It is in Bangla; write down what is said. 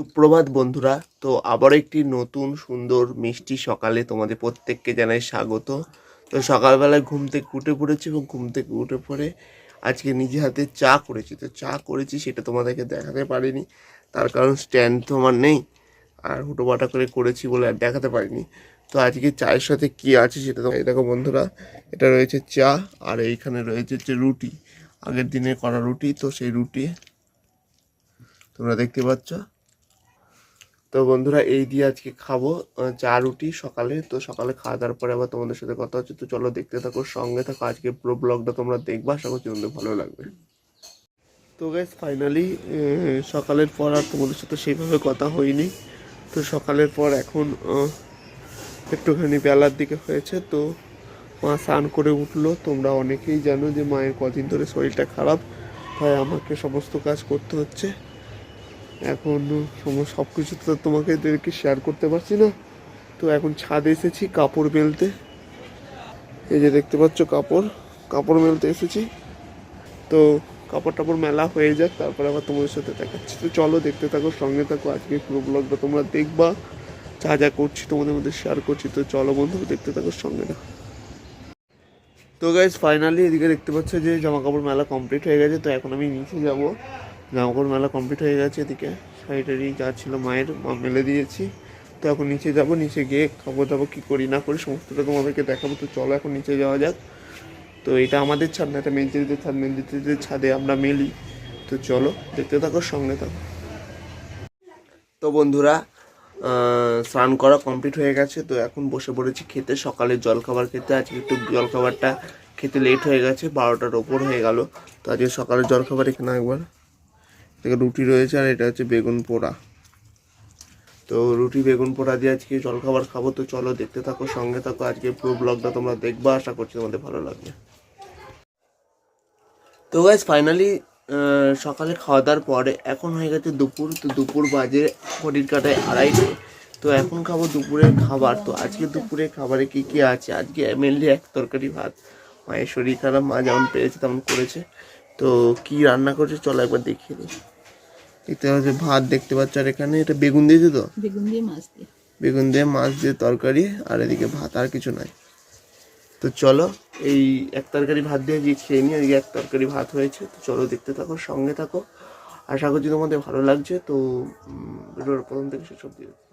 সুপ্রভাত বন্ধুরা, তো আবার একটি নতুন সুন্দর মিষ্টি সকালে তোমাদের প্রত্যেককে জানাই স্বাগত। তো সকালবেলায় ঘুম থেকে উঠে পড়েছি এবং ঘুম থেকে উঠে পড়ে আজকে নিজে হাতে চা করেছি। তো চা করেছি সেটা তোমাদেরকে দেখাতে পারিনি, তার কারণ স্ট্যান্ড তো আমার নেই, আর হুটোপাটা করে করেছি বলে আর দেখাতে পারিনি। তো আজকে চায়ের সাথে কি আছে সেটা তো দেখো বন্ধুরা, এটা রয়েছে চা, আর এইখানে রয়েছে হচ্ছে রুটি, আগের দিনে করা রুটি। তো সেই রুটি তোমরা দেখতে পাচ্ছ। তো বন্ধুরা, এই দিয়ে আজকে খাব চা রুটি সকালে। তো সকালে খাওয়া দাওয়ার পরে আবার তোমাদের সাথে কথা হচ্ছে। তো চলো দেখতে থাকো, সঙ্গে থাকো। আজকে পুরো ব্লগটা তোমরা দেখবা, আশা করছি তোমাদের ভালো লাগবে। তো গাইজ ফাইনালি সকালের পর আর তোমাদের সাথে সেইভাবে কথা হয়নি। তো সকালের পর এখন একটুখানি বেলার দিকে হয়েছে। তো মা স্নান করে উঠল। তোমরা অনেকেই জানো যে মায়ের কদিন ধরে শরীরটা খারাপ, তাই আমাকে সমস্ত কাজ করতে হচ্ছে। এখন সমস্ত সব কিছু তো তোমাকে এদেরকে শেয়ার করতে পারছি না। তো এখন ছাদে এসেছি কাপড় মেলতে। এই যে দেখতে পাচ্ছ কাপড় কাপড় মেলতে এসেছি। তো কাপড় টাপড় মেলা হয়ে যাক, তারপরে আবার তোমাদের সাথে দেখাচ্ছি। তো চলো দেখতে থাকো, সঙ্গে থাকো, আজকে পুরো ব্লগটা তোমরা দেখবা। যা যা করছি তোমাদের মধ্যে শেয়ার করছি, তো চলো বন্ধু, দেখতে থাকো, সঙ্গে থাকো। তো গাইজ ফাইনালি এদিকে দেখতে পাচ্ছ যে জামা কাপড় মেলা কমপ্লিট হয়ে গেছে, তো এখন আমি নিচে যাব। জামা কাপড় মেলা কমপ্লিট হয়ে গেছে এদিকে। শাড়িটারি যা ছিল মায়ের, মা মেলে দিয়েছি। তো এখন নিচে যাব, নিচে গিয়ে খাব দাবো, কী করি না করি সমস্তটা তোমাদেরকে দেখাবো। তো চলো এখন নিচে যাওয়া যাক। তো এটা আমাদের ছাদ না, এটা মেঞ্জিরিদের ছাদ। মেঞ্জিরিদের ছাদে আমরা মেলি। তো চলো, দেখতে থাকো, সঙ্গে থাকো। তো বন্ধুরা স্নান করা কমপ্লিট হয়ে গেছে। তো এখন বসে পড়েছি খেতে। সকালে জলখাবার খেতে। আজকে একটু জলখাবারটা খেতে লেট হয়ে গেছে। বারোটার ওপর হয়ে গেল। তো আজকে সকালের জলখাবার এখানে একবার। থেকে রুটি রয়েছে আর এটা হচ্ছে বেগুন পোড়া। তো রুটি, বেগুন পোড়া দিয়ে আজকে জলখাবার খাব। তো চলো দেখতে থাকো, সঙ্গে থাকো। আজকে পুরো ব্লগটা তোমরা দেখবা। আশা করছি তোমাদের ভালো লাগবে। তো গাইজ ফাইনালি সকালে খাওয়া দাওয়ার পরে এখন হয়ে গেছে দুপুর। তো দুপুর বাজে ঘড়ির কাটায় আড়াইটে। তো এখন খাব দুপুরের খাবার। তো আজকে দুপুরের খাবারে কি কি আছে? আজকে মেনলি এক তরকারি ভাত। মায়ের শরীর খারাপ, মা যেমন পেরেছে তেমন করেছে। তো কি রান্না করেছে? চলো একবার দেখিয়ে দিই। এটা হচ্ছে ভাত দেখতে পাচ্ছ আর এখানে এটা বেগুন দিয়েছে তো? বেগুন দিয়ে মাছ দিয়ে। বেগুন দিয়ে মাছ দিয়ে তরকারি আর এদিকে ভাত আর কিছু নাই। তো চলো এই এক তরকারি ভাত দিয়ে যে খেয়ে নিই এদিকে এক তরকারি ভাত হয়েছে। তো চলো দেখতে থাকো সঙ্গে থাকো। আশা করছি তোমাদের ভালো লাগছে তো ভিডিওর প্রথম থেকে সেসব দেখো।